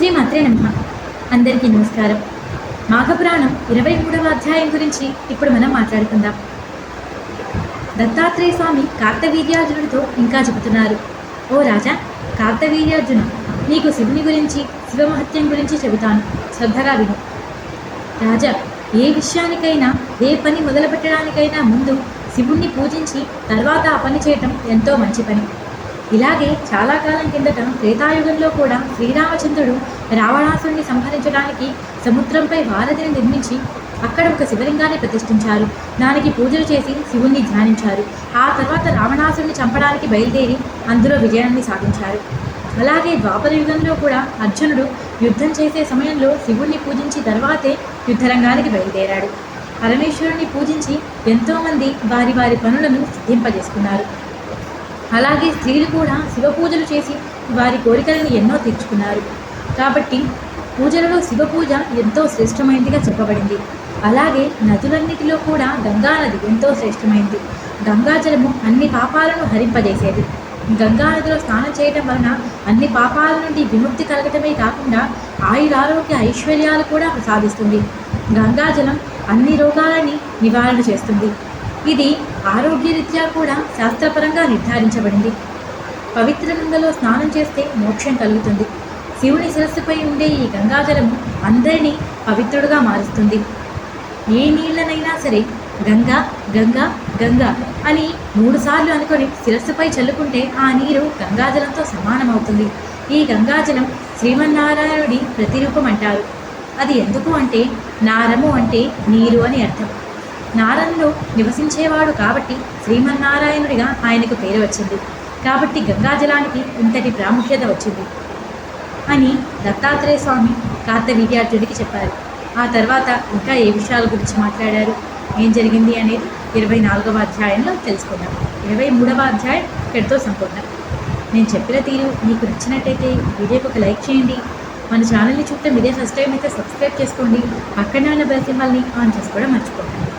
శ్రీ మాత్రే నమ. అందరికీ నమస్కారం. మాఘపురాణం ఇరవై మూడవ అధ్యాయం గురించి ఇప్పుడు మనం మాట్లాడుకుందాం. దత్తాత్రేయ స్వామి కార్తవీర్యార్జునుడితో ఇంకా చెబుతున్నారు. ఓ రాజా కార్తవీర్యార్జున నీకు శివుని గురించి శివమహత్యం గురించి చెబుతాను. శ్రద్ధగా విను. రాజా ఏ విషయానికైనా ఏ పని మొదలుపెట్టడానికైనా ముందు శివుణ్ణి పూజించి తర్వాత ఆ పని చేయటం ఎంతో మంచి పని. ఇలాగే చాలా కాలం కిందట త్రేతాయుగంలో కూడా శ్రీరామచంద్రుడు రావణాసుని సంహరించడానికి సముద్రంపై వారధిని నిర్మించి అక్కడ ఒక శివలింగాన్ని ప్రతిష్ఠించారు. దానికి పూజలు చేసి శివుణ్ణి ధ్యానించారు. ఆ తర్వాత రావణాసుని చంపడానికి బయలుదేరి అందులో విజయాన్ని సాధించారు. అలాగే ద్వాపర యుగంలో కూడా అర్జునుడు యుద్ధం చేసే సమయంలో శివుణ్ణి పూజించి తర్వాతే యుద్ధరంగానికి బయలుదేరాడు. పరమేశ్వరుని పూజించి ఎంతోమంది వారి వారి పనులను సిద్ధింపజేసుకున్నారు. అలాగే స్త్రీలు కూడా శివ పూజలు చేసి వారి కోరికలను ఎన్నో తీర్చుకున్నారు. కాబట్టి పూజలలో శివ పూజ ఎంతో శ్రేష్టమైనదిగా చెప్పబడింది. అలాగే నదులన్నిటిలో కూడా గంగా నది ఎంతో శ్రేష్టమైంది. గంగాజలము అన్ని పాపాలను హరింపజేసేది. గంగా నదిలో స్నానం చేయటం వలన అన్ని పాపాల నుండి విముక్తి కలగటమే కాకుండా ఆయురారోగ్య ఐశ్వర్యాలు కూడా సాధిస్తుంది. గంగాజలం అన్ని రోగాలని నివారణ చేస్తుంది. ఇది ఆరోగ్యరీత్యా కూడా శాస్త్రపరంగా నిర్ధారించబడింది. పవిత్ర గంగలో స్నానం చేస్తే మోక్షం కలుగుతుంది. శివుని శిరస్సుపై ఉండే ఈ గంగాజలము అందరినీ పవిత్రుడుగా మారుస్తుంది. ఏ నీళ్ళనైనా సరే గంగా గంగా గంగా అని మూడుసార్లు అనుకొని శిరస్సుపై చల్లుకుంటే ఆ నీరు గంగాజలంతో సమానమవుతుంది. ఈ గంగాజలం శ్రీమన్నారాయణుడి ప్రతిరూపం అంటారు. అది ఎందుకు అంటే నారము అంటే నీరు అని అర్థం. నారంలో నివసించేవాడు కాబట్టి శ్రీమన్నారాయణుడిగా ఆయనకు పేరు వచ్చింది. కాబట్టి గంగాజలానికి ఇంతటి ప్రాముఖ్యత వచ్చింది. అని దత్తాత్రేయ స్వామి కార్తవీర్యార్జుడికి చెప్పారు. ఆ తర్వాత ఇంకా ఏ విషయాల గురించి మాట్లాడారు? ఏం జరిగింది అనేది ఇరవై నాలుగవ అధ్యాయంలో తెలుసుకుందాం. ఇరవై మూడవ అధ్యాయం ఇక్కడితో సంపూర్ణం. నేను చెప్పిన తీరు మీకు నచ్చినట్టయితే వీడియోకి ఒక లైక్ చేయండి. మన ఛానల్ని చూస్తే మీరే ఫస్ట్ టైం అయితే సబ్స్క్రైబ్ చేసుకోండి. పక్కనే ఉన్న బెల్ సింబల్ని ఆన్ చేసుకోవడం మర్చిపోకండి.